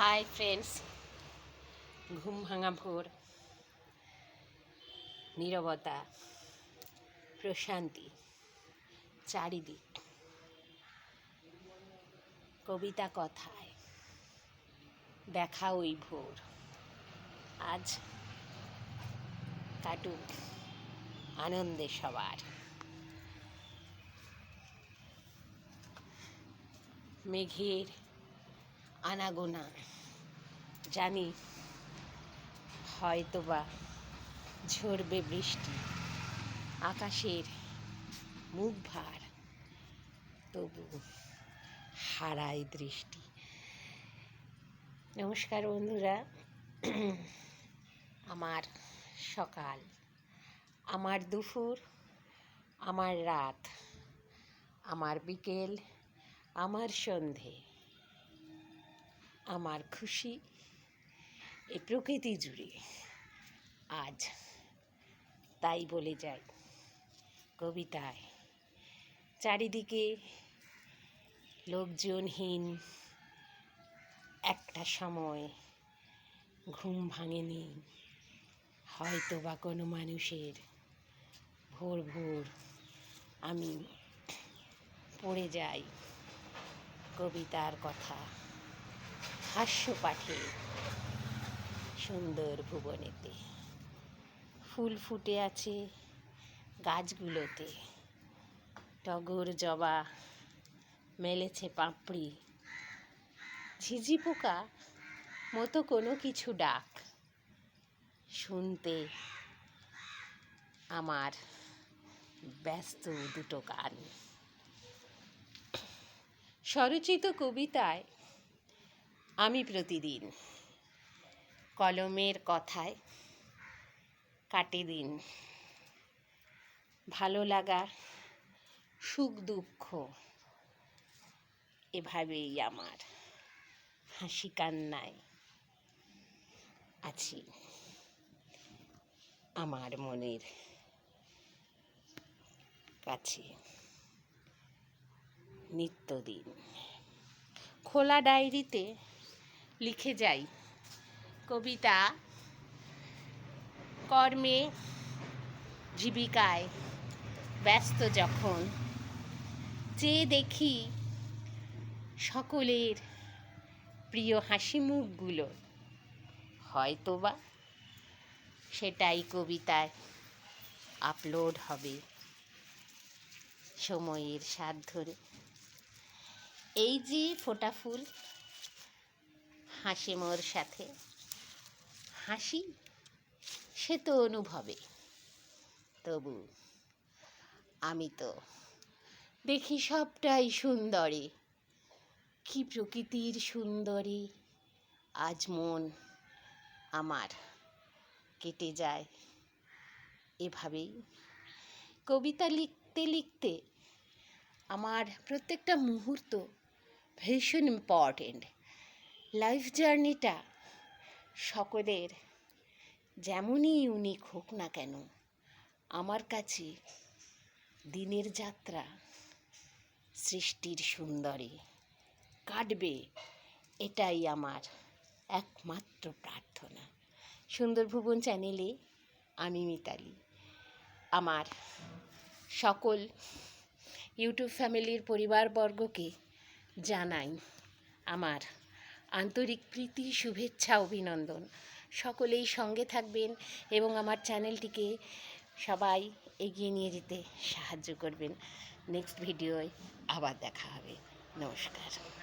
Hi friends ঘুম ভাঙা ভোর। নীরবতা, প্রশান্তি, চারিদিক। কবিতা কথায় দেখা ওই ভোর। আজ কাটুক আনন্দে সবার। মেঘের আনাগোনা। জানি, হয়তোবা ঝরবে বৃষ্টি, আকাশের মুখ ভার তবু হারায় দৃষ্টি। নমস্কার বন্ধুরা। আমার সকাল, আমার দুপুর, আমার রাত, আমার বিকেল, আমার সন্ধে। আমার খুশি এই প্রকৃতি জুড়ে। আজ তাই বলে যাই কবিতায়, চারিদিকে লোকজনহীন একটা সময় ঘুম ভাঙেনি। হয়তো বা কোনো মানুষের ভোর ভোর আমি পড়ে যাই কবিতার কথা। হাস্য পাঠে সুন্দর ভুবনেতে। ফুল ফুটে আছে গাছগুলোতে। টগর জবা মেলেছে পাপড়ি। ঝিঝি পোকা মতো কোনো কিছু ডাক। শুনতে আমার ব্যস্ত দুটো গান স্বরচিত কবিতায় আমি প্রতিদিন কলমের কথায় কাটে দিন। ভালো লাগা সুখ দুঃখ এভাবেই আমার হাসি কান্নায় আছি। আমার মনের কাছে নিত্যদিন। খোলা ডায়েরিতে লিখে যাই। কবিতা, কর্মে, জীবিকায় ব্যস্ত যখন চেয়ে দেখি সকলের প্রিয় হাসি মুখগুলো, হয়তোবা সেটাই কবিতায় আপলোড হবে। সময়ের সাথ ধরে। এই যে ফোটা ফুল হাসি মোর সাথে। হাসি, সে তো অনুভবে। তবু আমি তো দেখি সবটাই সুন্দরী। কি প্রকৃতির সুন্দরী। আজ মন আমার কেটে যায়। এভাবেই কবিতা লিখতে লিখতে আমার প্রত্যেকটা মুহূর্ত ভীষণ ইম্পর্টেন্ট লাইফ জার্নিটা সকলের যেমনই ইউনিক হোক না কেন, আমার কাছে দিনের যাত্রা সৃষ্টির সুন্দরে কাটবে এটাই আমার একমাত্র প্রার্থনা। সুন্দর ভুবন চ্যানেলে আমি মিতালি। আমার সকল ইউটিউব ফ্যামিলির পরিবারবর্গকে জানাই আমার আন্তরিক প্রীতি, শুভেচ্ছা, অভিনন্দন। সকলেই সঙ্গে থাকবেন এবং আমার চ্যানেলটিকে সবাই এগিয়ে নিয়ে যেতে সাহায্য করবেন। নেক্সট ভিডিওয় আবার দেখা হবে। নমস্কার।